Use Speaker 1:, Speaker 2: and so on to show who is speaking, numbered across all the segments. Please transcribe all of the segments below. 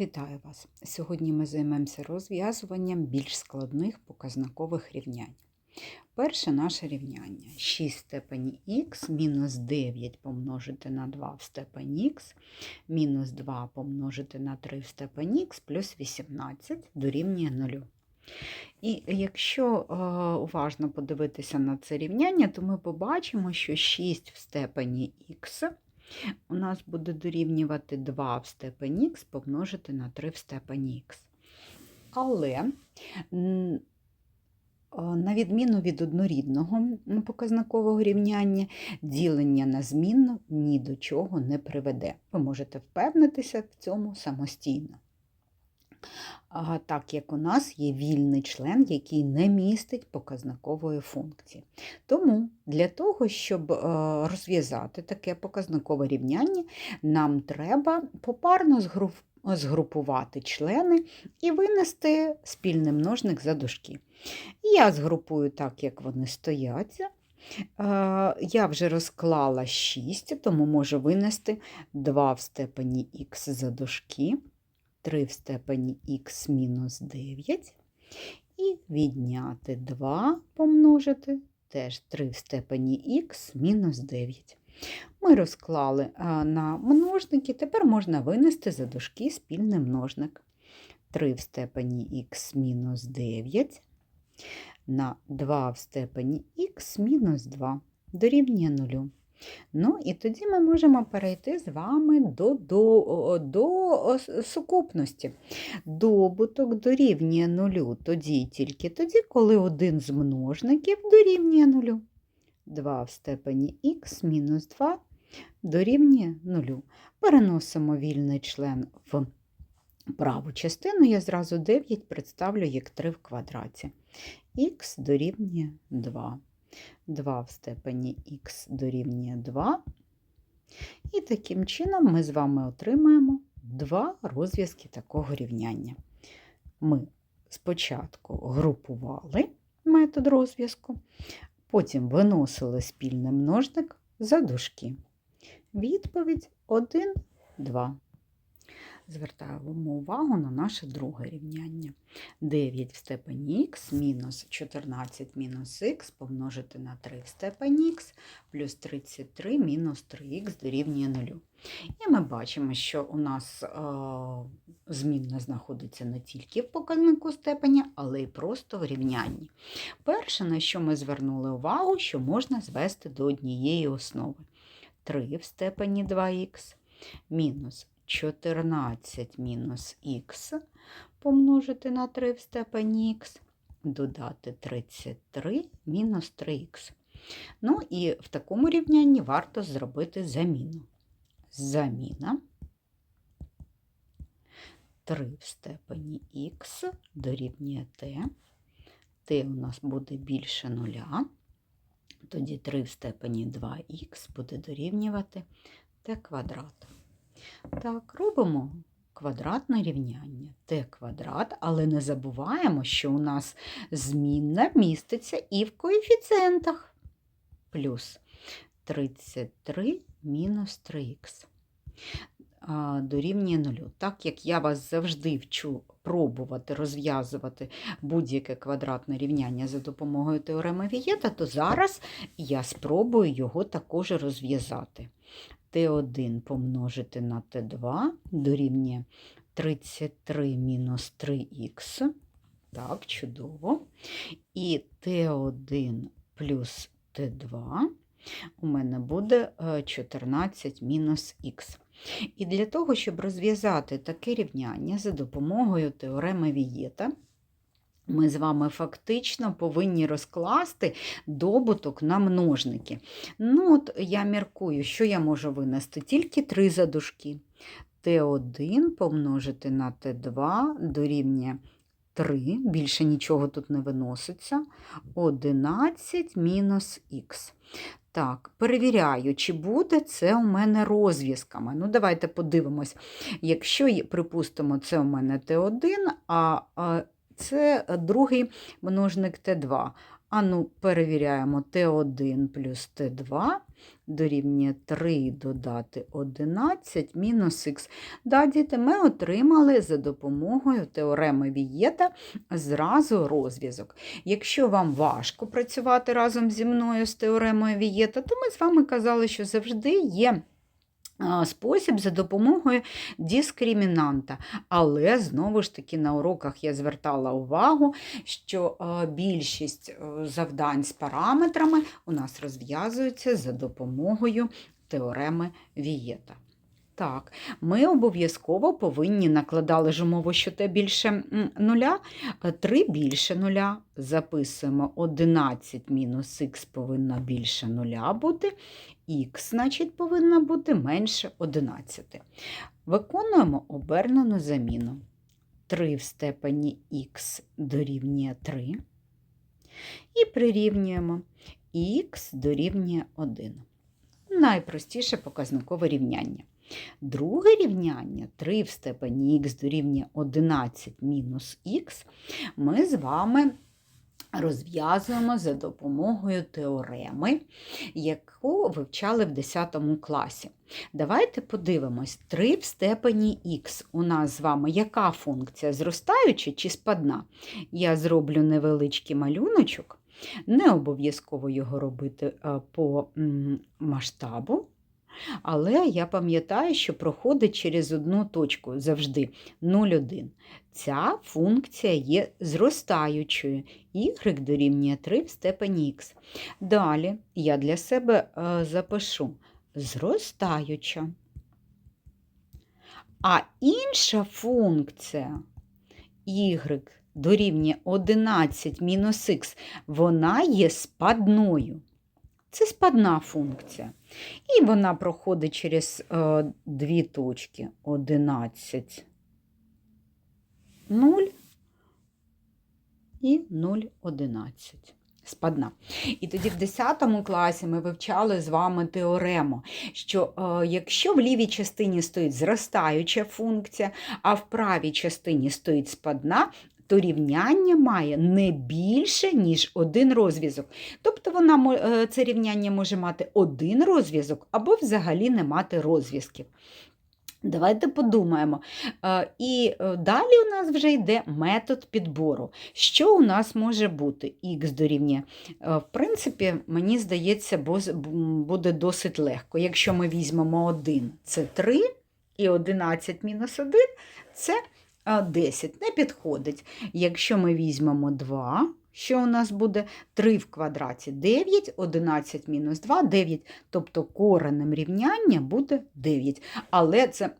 Speaker 1: Вітаю вас! Сьогодні ми займемося розв'язуванням більш складних показникових рівнянь. Перше наше рівняння 6 в степені х мінус 9 помножити на 2 в степені х, мінус 2 помножити на 3 в степені х плюс 18 дорівнює 0. І якщо е, уважно подивитися на це рівняння, то ми побачимо, що 6 в степені х у нас буде дорівнювати 2 в степені х помножити на 3 в степені х. Але, на відміну від однорідного показникового рівняння, ділення на змінну ні до чого не приведе. Ви можете впевнитися в цьому самостійно. Так як у нас є вільний член, який не містить показникової функції. Тому для того, щоб е, розв'язати таке показникове рівняння, нам треба попарно згруп- згрупувати члени і винести спільний множник за дужки. Я згрупую так, як вони стояться. Е, Я вже розклала 6, тому можу винести 2 в степені х за дужки. 3 в степені х мінус 9 і відняти 2 помножити теж 3 в степені х мінус 9. Ми розклали а, на множники, тепер можна винести за дужки спільний множник. 3 в степені х мінус 9 на 2 в степені х мінус 2 дорівнює 0. Ну, і тоді ми можемо перейти з вами до, до, до сукупності. Добуток дорівнює нулю тоді і тільки тоді, коли один з множників дорівнює нулю. 2 в степені х мінус 2 дорівнює нулю. Переносимо вільний член в праву частину, я зразу 9 представлю як 3 в квадраті. х дорівнює 2. 2 в степені х дорівнює 2. І таким чином ми з вами отримаємо два розв'язки такого рівняння. Ми спочатку групували метод розв'язку, потім виносили спільний множник за дужки. Відповідь 1, 2. Звертаємо увагу на наше друге рівняння. 9 в степені х мінус 14 мінус х помножити на 3 в степені х плюс 33 мінус 3х дорівнює 0. І ми бачимо, що у нас е, змінна знаходиться не тільки в показнику степеня, але й просто в рівнянні. Перше, на що ми звернули увагу, що можна звести до однієї основи. 3 в степені 2х мінус 14 мінус х помножити на 3 в степені х, додати 33 мінус 3х. Ну і в такому рівнянні варто зробити заміну. Заміна 3 в степені х дорівнює t. t у нас буде більше нуля. Тоді 3 в степені 2х буде дорівнювати t квадрат. Так, робимо квадратне рівняння t квадрат, але не забуваємо, що у нас змінна міститься і в коефіцієнтах. Плюс 33 мінус 3х дорівнює 0. Так як я вас завжди вчу пробувати розв'язувати будь-яке квадратне рівняння за допомогою теореми Вієта, то зараз я спробую його також розв'язати. Т1 помножити на Т2 дорівнює 33 мінус 3х. Так, чудово. І Т1 плюс Т2 у мене буде 14 мінус х. І для того, щоб розв'язати таке рівняння за допомогою теореми Вієта, ми з вами фактично повинні розкласти добуток на множники. Ну, от Я міркую, що я можу винести тільки три задушки. Т1 помножити на Т2 дорівнює 3, більше нічого тут не виноситься, 11 мінус х. Так, перевіряю, чи буде це у мене розв'язками. Ну, давайте подивимось. Якщо, припустимо, це у мене Т1, а це другий множник Т2. А ну, перевіряємо Т1 плюс Т2 дорівнює 3 додати 11 мінус х. Да, ми отримали за допомогою теореми Вієта зразу розв'язок. Якщо вам важко працювати разом зі мною з теоремою Вієта, то ми з вами казали, що завжди є спосіб за допомогою дискримінанта. Але знову ж таки на уроках я звертала увагу, що більшість е, завдань з параметрами у нас розв'язуються за допомогою теореми Вієта. Так, ми обов'язково повинні накладали ж умову, що те більше нуля, 3 більше нуля. Записуємо 11 мінус х повинно більше нуля бути, х, значить, повинна бути менше 11. Виконуємо обернену заміну. 3 в степені х дорівнює 3. І прирівнюємо х дорівнює 1. Найпростіше показникове рівняння. Друге рівняння 3 в степені х дорівнює 11 мінус х, ми з вами розв'язуємо за допомогою теореми, яку вивчали в 10 класі. Давайте подивимось, 3 в степені х у нас з вами яка функція? Зростаюча чи спадна? Я зроблю невеличкий малюночок, не обов'язково його робити е, по масштабу. Але я пам'ятаю, що проходить через одну точку завжди 0,1. Ця функція є зростаючою. y дорівнює 3 в степені х. Далі я для себе е, запишу зростаюча. А інша функція y дорівнює 11 мінус х, вона є спадною. Це спадна функція. І вона проходить через е, дві точки 11, 0 і 0, 11. Спадна. І тоді в 10 класі ми вивчали з вами теорему, що е, якщо в лівій частині стоїть зростаюча функція, а в правій частині стоїть спадна, то рівняння має не більше, ніж один розв'язок. Тобто вона, е, це рівняння може мати один розв'язок або взагалі не мати розв'язків. Давайте подумаємо. Е, І е, далі у нас вже йде метод підбору. Що у нас може бути? Х дорівнює. В принципі, мені здається, буде досить легко. Якщо ми візьмемо 1, це 3, і 11 мінус 1 це 10 не підходить. Якщо ми візьмемо 2, що у нас буде 3 в квадраті 9, 11 мінус 2 9. Тобто коренем рівняння буде 9. Але це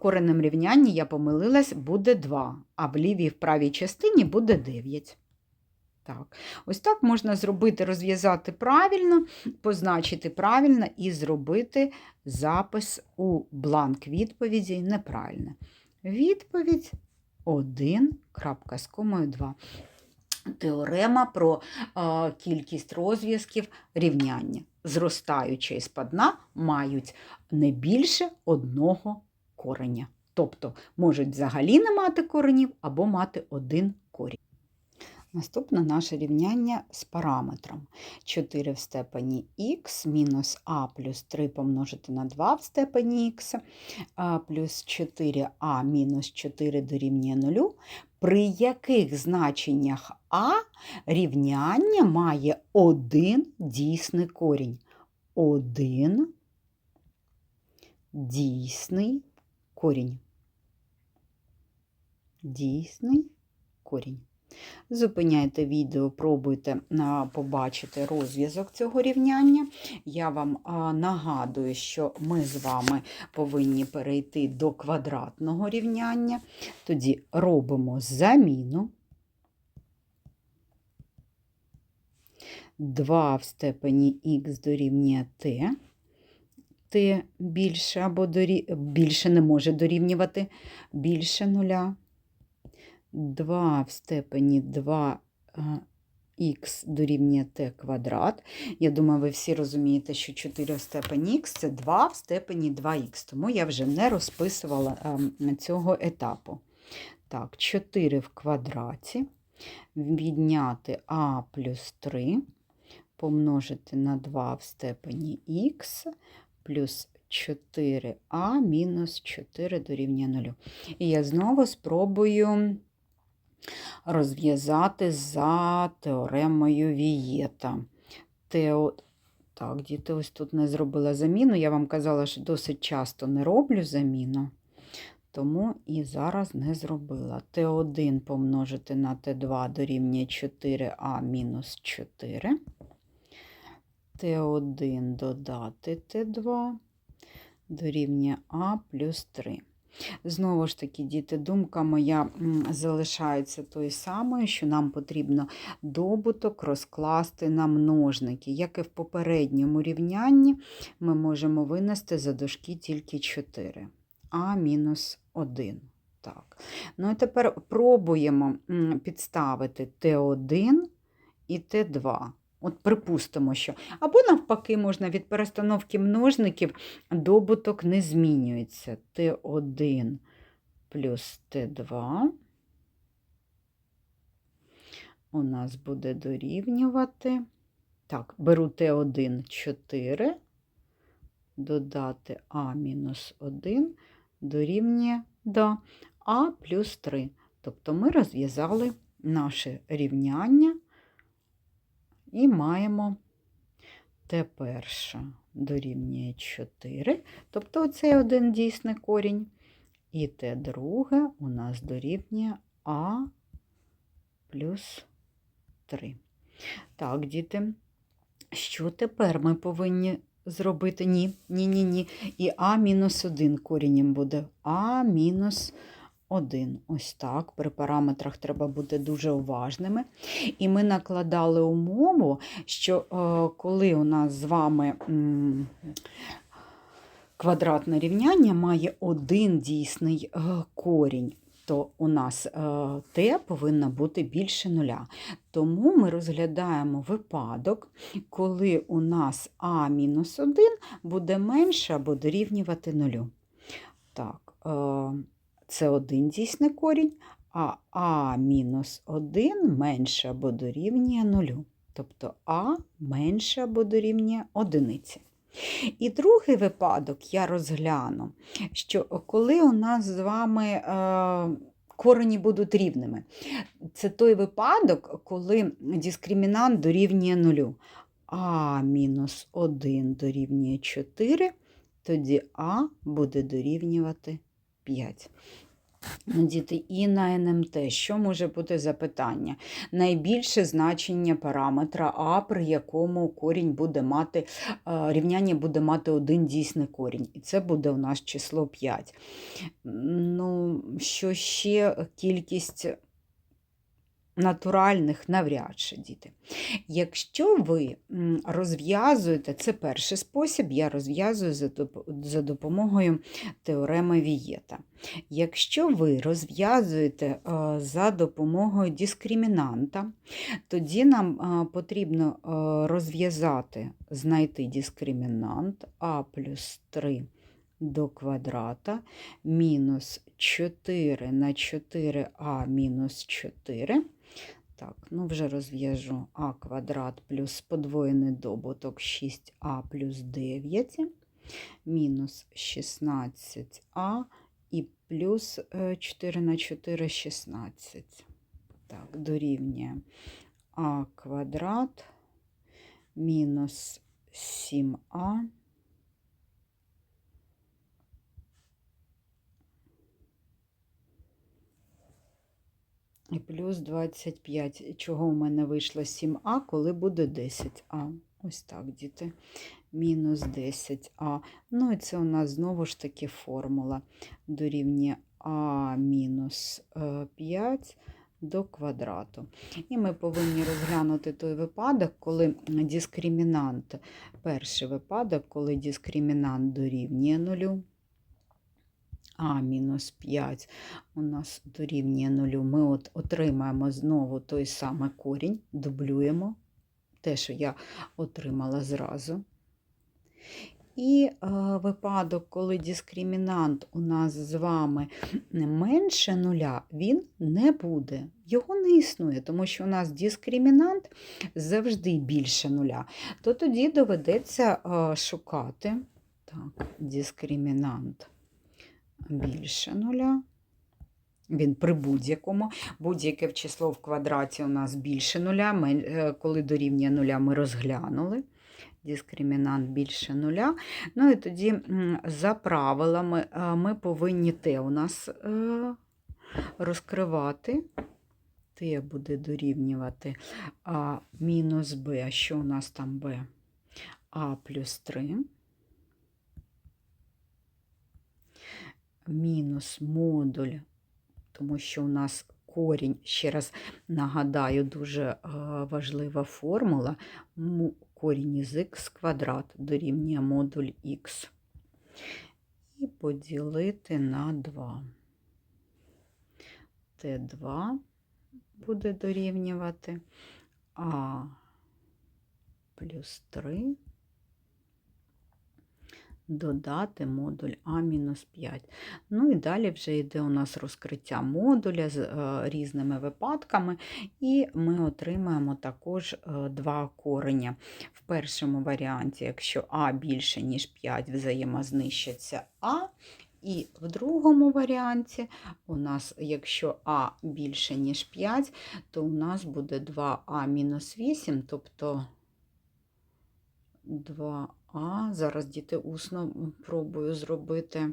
Speaker 1: коренем рівняння, я помилилась, буде 2, а в лівій в правій частині буде 9. Так, ось так можна зробити, розв'язати правильно, позначити правильно і зробити запис у бланк відповіді неправильно. Відповідь 1, крапка з комою 2. Теорема про е, кількість розв'язків рівняння. Зростаюча і спадна мають не більше одного кореня. Тобто можуть взагалі не мати коренів або мати один корінь. Наступне наше рівняння з параметром. 4 в степені х мінус а плюс 3 помножити на 2 в степені х, плюс 4а мінус 4 дорівнює 0, при яких значеннях а рівняння має один дійсний корінь. Один дійсний корінь. Дійсний корінь. Зупиняйте відео, пробуйте побачити розв'язок цього рівняння. Я вам нагадую, що ми з вами повинні перейти до квадратного рівняння. Тоді робимо заміну. 2 в степені х дорівнює t. t більше або дорі... більше не може дорівнювати більше нуля. 2 в степені 2х дорівнює t квадрат. Я думаю, ви всі розумієте, що 4 в степені х це 2 в степені 2х, тому я вже не розписувала ем, цього етапу. Так, 4 в квадраті відняти а плюс 3 помножити на 2 в степені х плюс 4а мінус 4 дорівнює 0. І я знову спробую розв'язати за теоремою Вієта. Тео... Так, діти, ось тут не зробила заміну. Я вам казала, що досить часто не роблю заміну, тому і зараз не зробила. Т1 помножити на Т2 дорівнює 4а мінус 4. Т1 додати Т2 дорівнює А плюс 3. Знову ж таки, діти, думка моя залишається тою самою, що нам потрібно добуток розкласти на множники. Як і в попередньому рівнянні, ми можемо винести за дужки тільки 4, а мінус 1. Так. Ну і тепер пробуємо підставити Т1 і Т2. От припустимо, що. Або, навпаки, можна від перестановки множників добуток не змінюється. Т1 плюс Т2 у нас буде дорівнювати. Так, беру Т1 4, додати А мінус 1 дорівнює да, А плюс 3. Тобто ми розв'язали наше рівняння. І маємо Т перше дорівнює 4, тобто оцей один дійсний корінь. І Т друге у нас дорівнює А плюс 3. Так, діти, що тепер ми повинні зробити? Ні, ні, ні, ні. І А мінус 1 корінням буде А мінус 1. 1. Ось так. При параметрах треба бути дуже уважними. І ми накладали умову, що е, коли у нас з вами квадратне рівняння має один дійсний е, корінь, то у нас е, повинно бути більше нуля. Тому ми розглядаємо випадок, коли у нас а-1 буде менше або дорівнювати нулю. Так, це один дійсний корінь, а а мінус 1 менше або дорівнює 0. Тобто а менше або дорівнює одиниці. І другий випадок я розгляну, що коли у нас з вами е, корені будуть рівними, це той випадок, коли дискримінант дорівнює 0. А мінус 1 дорівнює 4, тоді А буде дорівнювати 5. Діти, і на НМТ, що може бути запитання? Найбільше значення параметра А, при якому корінь буде мати, рівняння буде мати один дійсний корінь. І це буде у нас число 5. Ну, Що ще кількість натуральних навряд чи діти. Якщо ви розв'язуєте, це перший спосіб, я розв'язую за допомогою теореми Вієта. Якщо ви розв'язуєте е, за допомогою дискримінанта, тоді нам е, потрібно е, розв'язати, знайти дискримінант А плюс 3 до квадрата мінус 4 на 4а мінус 4 так, ну вже розв'яжу а квадрат плюс подвоєний добуток 6а плюс 9, мінус 16а і плюс 4 е, на 4 16. Так, дорівнює а квадрат мінус 7а плюс 25, чого у мене вийшло 7а, коли буде 10а. Ось так, діти. Мінус 10а. Ну і це у нас знову ж таки формула дорівнює а мінус 5 е, до квадрату. І ми повинні розглянути той випадок, коли дискримінант, перший випадок, коли дискримінант дорівнює нулю. А мінус 5 у нас дорівнює 0. Ми от отримаємо знову той самий корінь, дублюємо те, що я отримала зразу. І е, випадок, коли дискримінант у нас з вами менше нуля, він не буде. Його не існує, тому що у нас дискримінант завжди більше нуля. То тоді доведеться е, шукати так, дискримінант більше нуля. Він при будь-якому. Будь-яке число в квадраті у нас більше нуля. Ми, е, коли дорівнює нуля, ми розглянули. Дискримінант більше нуля. Ну і тоді за правилами е, ми повинні те у нас е, розкривати. Т буде дорівнювати А мінус Б. А що у нас там Б? А плюс 3. Мінус модуль тому що у нас корінь, ще раз нагадаю, дуже е, важлива формула. Корінь із х квадрат дорівнює модуль х. І поділити на 2. Т2 буде дорівнювати А плюс 3 додати модуль А-5. Ну і далі вже йде у нас розкриття модуля з е, різними випадками, і ми отримаємо також е, два корення. В першому варіанті, якщо А більше, ніж 5, взаємознищаться А. І в другому варіанті у нас, якщо А більше, ніж 5, то у нас буде 2А-8, тобто 2 а, зараз діти усно пробую зробити.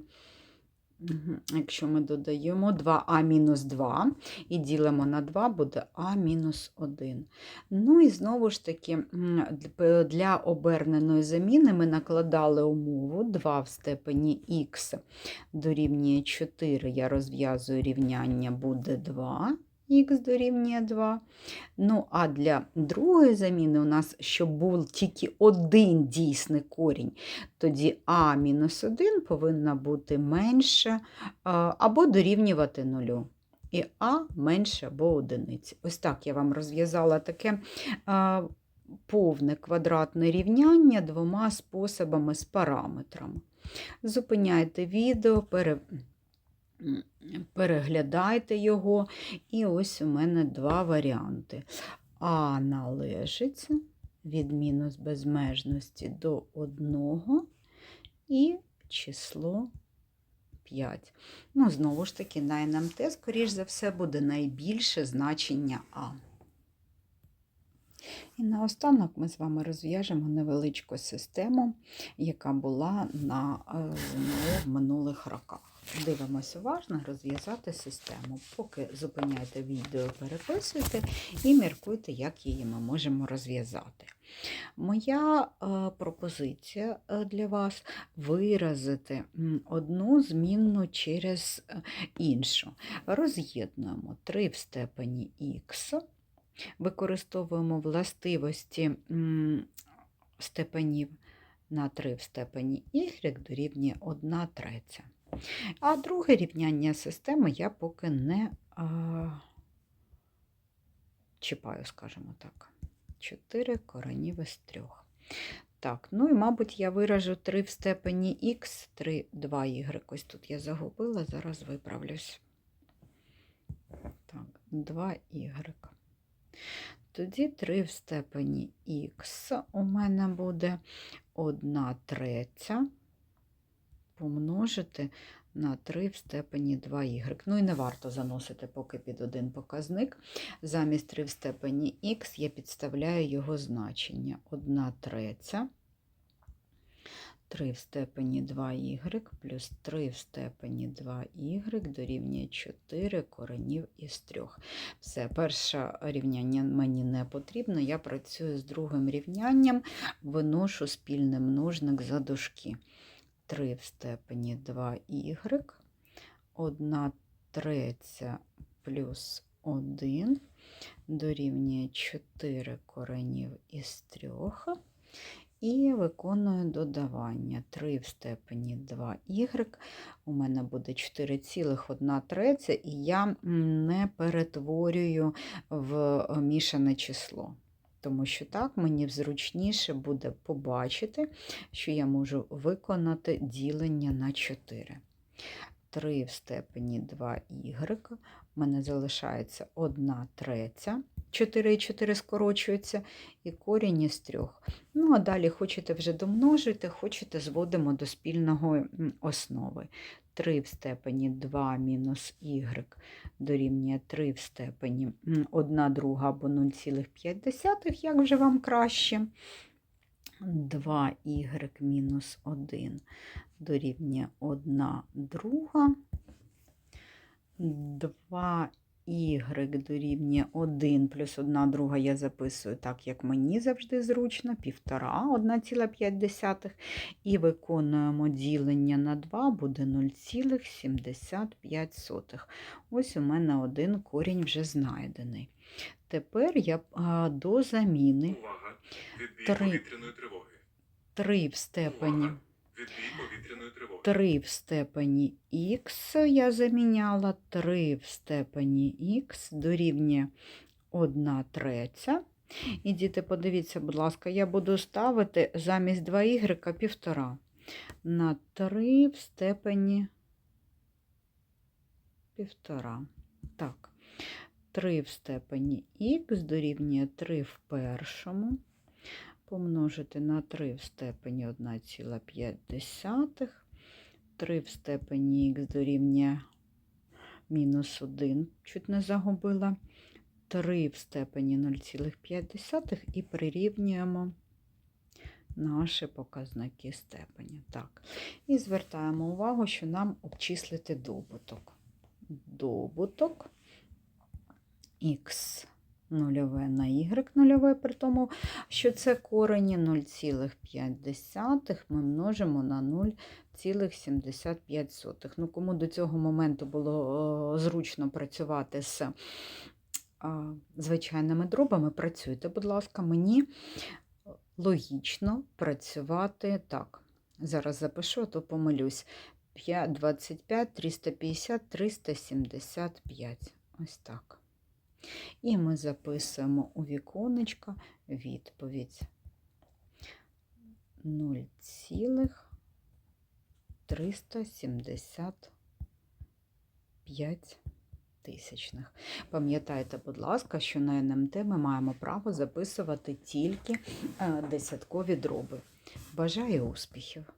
Speaker 1: Якщо ми додаємо 2а мінус 2 і ділимо на 2, буде а мінус 1. Ну і знову ж таки, для оберненої заміни ми накладали умову 2 в степені х дорівнює 4, я розв'язую рівняння, буде 2 х дорівнює 2. Ну, а для другої заміни у нас, щоб був тільки один дійсний корінь, тоді а-1 повинна бути менше або дорівнювати нулю. І А менше або одиниці. Ось так я вам розв'язала таке повне квадратне рівняння двома способами з параметрами. Зупиняйте відео, пере переглядайте його. І ось у мене два варіанти. А належиться від мінус безмежності до 1 і число 5. Ну, знову ж таки, на НМТ, скоріш за все, буде найбільше значення А. І наостанок ми з вами розв'яжемо невеличку систему, яка була на ЗНО в минулих роках. Дивимося уважно розв'язати систему. Поки зупиняйте відео, переписуйте і міркуйте, як її ми можемо розв'язати. Моя е, пропозиція е, для вас виразити одну змінну через е, іншу. Роз'єднуємо 3 в степені х, використовуємо властивості степенів на 3 в степені y дорівнює 1 третя. А друге рівняння системи я поки не а, чіпаю, скажімо так. 4 коренів із 3. Так, ну і, мабуть, я виражу 3 в степені х, 3, 2y. Ось тут я загубила, зараз виправлюсь. Так, 2y. Тоді 3 в степені х у мене буде 1 третя помножити на 3 в степені 2y. Ну і не варто заносити поки під один показник. Замість 3 в степені х я підставляю його значення. 1 третя. 3 в степені 2y плюс 3 в степені 2y дорівнює 4 коренів із 3. Все, перше рівняння мені не потрібно. Я працюю з другим рівнянням, виношу спільний множник за дужки. 3 в степені 2y, 1 третя плюс 1 дорівнює 4 коренів із 3. І виконую додавання 3 в степені 2y. У мене буде 4,1 третя, і я не перетворюю в мішане число. Тому що так мені зручніше буде побачити, що я можу виконати ділення на 4. 3 в степені 2y, в мене залишається 1 третя, 4 і 4 скорочуються, і корінь із 3. Ну, а далі хочете вже домножити, хочете зводимо до спільного основи. 3 в степені 2 мінус y дорівнює 3 в степені 1 друга або 0,5, як вже вам краще. 2y мінус 1 дорівнює 1 друга. 2y дорівнює 1 плюс 1 друга я записую так, як мені завжди зручно, 1,5, 1,5. І виконуємо ділення на 2, буде 0,75. Ось у мене один корінь вже знайдений. Тепер я а, до заміни
Speaker 2: Увага! Відбій повітряної тривоги.
Speaker 1: 3 в степені.
Speaker 2: Увага! Відбій
Speaker 1: 3 в степені х я заміняла 3 в степені х дорівнює 1 третя. І діти, подивіться, будь ласка, я буду ставити замість 2y 1,5 на 3 в степені 1,5. Так, 3 в степені х дорівнює 3 в першому помножити на 3 в степені 1,5. 3 в степені х дорівнює мінус 1, чуть не загубила. 3 в степені 0,5 і прирівнюємо наші показники степені. Так. І звертаємо увагу, що нам обчислити добуток. Добуток х нульове на y нульове, при тому, що це корені 0,5 ми множимо на 0,75. Ну, кому до цього моменту було зручно працювати з звичайними дробами, працюйте, будь ласка, мені логічно працювати так. Зараз запишу, то помилюсь. 5, 25, 350, 375. Ось так. І ми записуємо у віконечко відповідь 0,375 тисячних. Пам'ятайте, будь ласка, що на НМТ ми маємо право записувати тільки е, десяткові дроби. Бажаю успіхів!